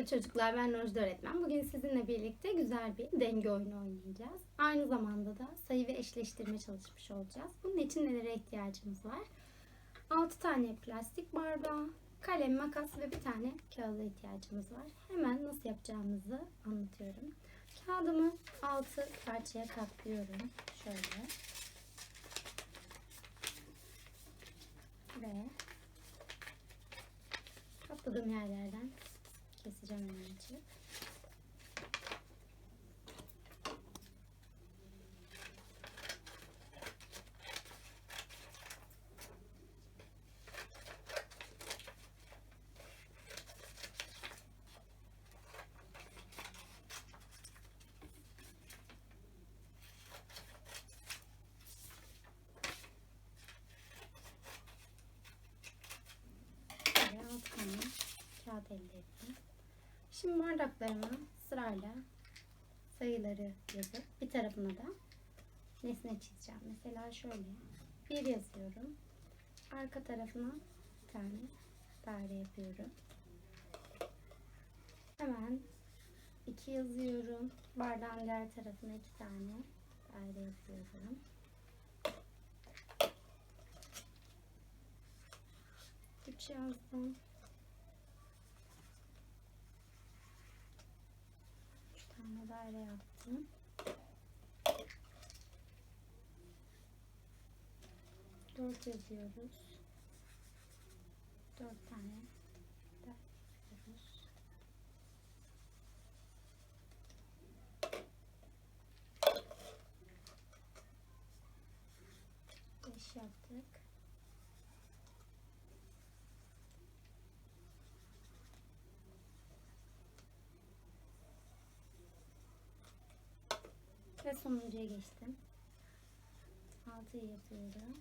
Merhaba çocuklar, ben Rojda öğretmen. Bugün sizinle birlikte güzel bir denge oyunu oynayacağız. Aynı zamanda da sayı ve eşleştirme çalışmış olacağız. Bunun için nelere ihtiyacımız var? 6 tane plastik bardağı, kalem, makas ve bir tane kağıda ihtiyacımız var. Hemen nasıl yapacağımızı anlatıyorum. Kağıdımı 6 parçaya katlıyorum. Şöyle. Ve katladığım yerlerden keseceğim hemen tane kağıt elde ettim. Şimdi bardaklarıma sırayla sayıları yazıp bir tarafına da nesne çizeceğim. Mesela şöyle bir yazıyorum. Arka tarafına bir tane daire yapıyorum. Hemen iki yazıyorum. Bardağın diğer tarafına iki tane daire yapıyorum. Üç yazdım. Üç tane daire yaptım. Dört yazıyoruz. Dört tane yapıyoruz. Beş yaptık. Ve sonuncuya geçtim. 6 yazıyorum.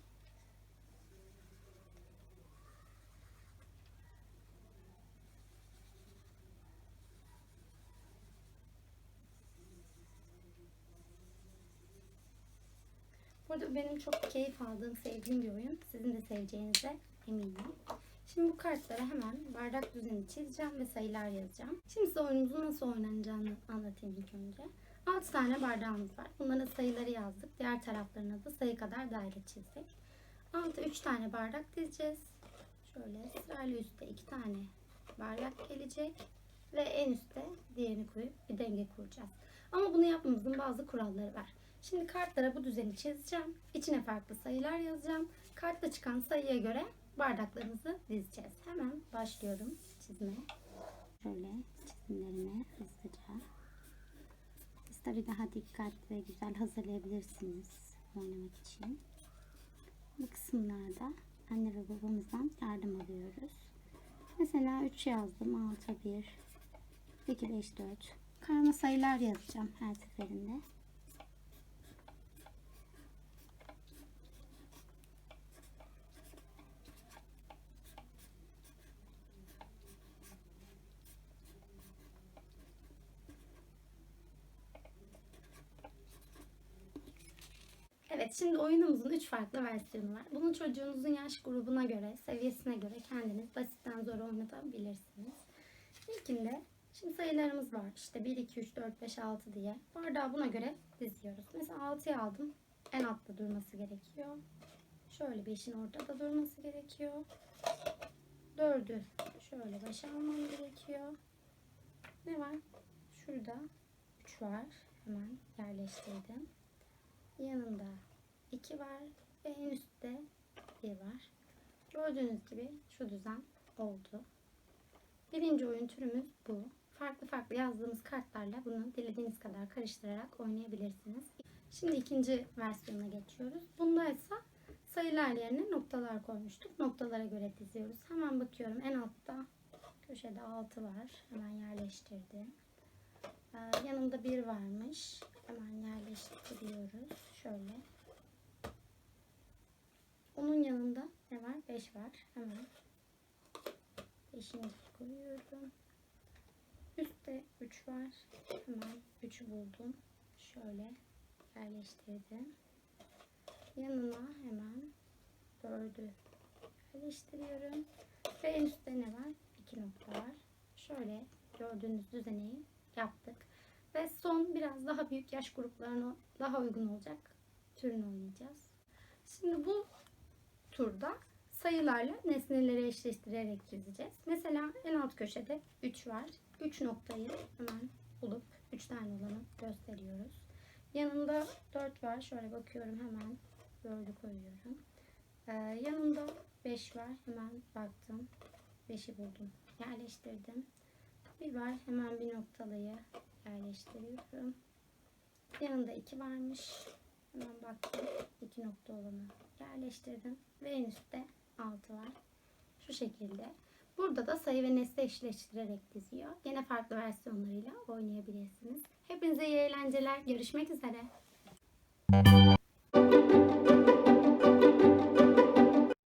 Burada benim çok keyif aldığım, sevdiğim bir oyun. Sizin de seveceğinize eminim. Şimdi bu kartlara hemen bardak düzeni çizeceğim ve sayılar yazacağım. Şimdi size oyunumuzun nasıl oynanacağını anlatayım ilk önce. 6 tane bardağımız var. Bunların sayıları yazdık. Diğer taraflarına da sayı kadar daire çizdik. Altta 3 tane bardak dizeceğiz. Şöyle sırayla üstte 2 tane bardak gelecek. Ve en üstte diğerini koyup bir denge kuracağız. Ama bunu yapmamızın bazı kuralları var. Şimdi kartlara bu düzeni çizeceğim. İçine farklı sayılar yazacağım. Kartta çıkan sayıya göre bardaklarımızı dizeceğiz. Hemen başlıyorum daha dikkatli ve güzel hazırlayabilirsiniz oynamak için. Bu kısımlarda anne ve babamızdan yardım alıyoruz. Mesela 3 yazdım. 6, 1, 2, 5, 4. Karma sayılar yazacağım her seferinde. Evet şimdi oyunumuzun 3 farklı versiyonu var. Bunu çocuğunuzun yaş grubuna göre, seviyesine göre kendiniz basitten zor oynatabilirsiniz. İlkinde şimdi sayılarımız var. İşte 1, 2, 3, 4, 5, 6 diye. Bardağı buna göre diziyoruz. Mesela 6'yı aldım. En altta durması gerekiyor. Şöyle 5'in ortada durması gerekiyor. 4'ü şöyle başa almam gerekiyor. Ne var? Şurada 3 var. Hemen yerleştirdim. Yanında 2 var ve en üstte 1 var. Gördüğünüz gibi şu düzen oldu. Birinci oyun türümüz bu. Farklı farklı yazdığımız kartlarla bunu dilediğiniz kadar karıştırarak oynayabilirsiniz. Şimdi ikinci versiyona geçiyoruz. Bunda ise sayılar yerine noktalar koymuştuk. Noktalara göre diziyoruz. Hemen bakıyorum en altta köşede 6 var. Hemen yerleştirdim. Ee, yanında 1 varmış. Hemen yerleştiriyoruz. Şöyle. Onun yanında ne var? 5 var. Hemen 5'inci koyuyorum. Üstte 3 var. Hemen 3'ü buldum. Şöyle yerleştirdim. Yanına hemen 4'ü yerleştiriyorum. Ve en üstte ne var? 2 nokta var. Şöyle gördüğünüz düzeneyi yaptık. Ve son biraz daha büyük yaş gruplarına daha uygun olacak türünü oynayacağız. Şimdi bu turda sayılarla nesneleri eşleştirerek çizeceğiz. Mesela en alt köşede 3 var. 3 noktayı hemen bulup 3 tane olanı gösteriyoruz. Yanında 4 var. Şöyle bakıyorum hemen 4'ü koyuyorum. Ee, yanında 5 var. Hemen baktım. 5'i buldum. Yerleştirdim. Bir var. Hemen bir noktalıyı yerleştiriyorum. Yanında 2 varmış. Hemen baktım. 2 nokta olanı yerleştirdim. Ve en üstte 6 var. Şu şekilde. Burada da sayı ve nesne eşleştirerek diziyor. Yine farklı versiyonlarıyla oynayabilirsiniz. Hepinize iyi eğlenceler. Görüşmek üzere.